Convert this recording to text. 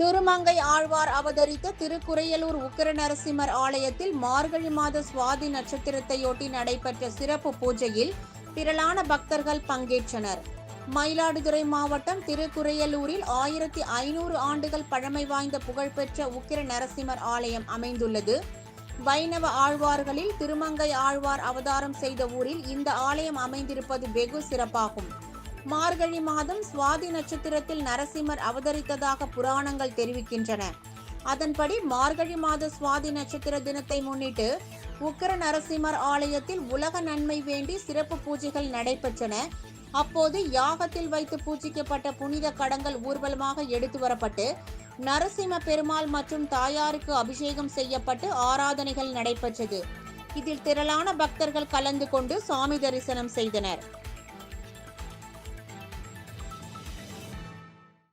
திருமங்கை ஆழ்வார் அவதரித்த திருக்குறையலூர் உக்கிர நரசிம்மர் ஆலயத்தில் மார்கழி மாத சுவாதி நட்சத்திரத்தையொட்டி நடைபெற்ற சிறப்பு பூஜையில் திரளான பக்தர்கள் பங்கேற்றனர். மயிலாடுதுறை மாவட்டம் திருக்குறையலூரில் ஆயிரத்தி ஐநூறு ஆண்டுகள் பழமை வாய்ந்த புகழ்பெற்ற உக்கிர நரசிம்மர் ஆலயம் அமைந்துள்ளது. வைணவ ஆழ்வார்களில் திருமங்கை ஆழ்வார் அவதாரம் செய்த ஊரில் இந்த ஆலயம் அமைந்திருப்பது வெகு சிறப்பாகும். மார்கழி மாதம் சுவாதி நட்சத்திரத்தில் நரசிம்மர் அவதரித்ததாக புராணங்கள் தெரிவிக்கின்றன. அதன்படி மார்கழி மாத சுவாதி நட்சத்திர தினத்தை முன்னிட்டு உக்கர நரசிம்மர் ஆலயத்தில் உலக நன்மை வேண்டி சிறப்பு பூஜைகள் நடைபெற்றன. அப்போது யாகத்தில் வைத்து பூஜிக்கப்பட்ட புனித கடங்கள் ஊர்வலமாக எடுத்து வரப்பட்டு நரசிம்ம பெருமாள் மற்றும் தாயாருக்கு அபிஷேகம் செய்யப்பட்டு ஆராதனைகள் நடைபெற்றது. இதில் திரளான பக்தர்கள் கலந்து கொண்டு சாமி தரிசனம் செய்தனர்.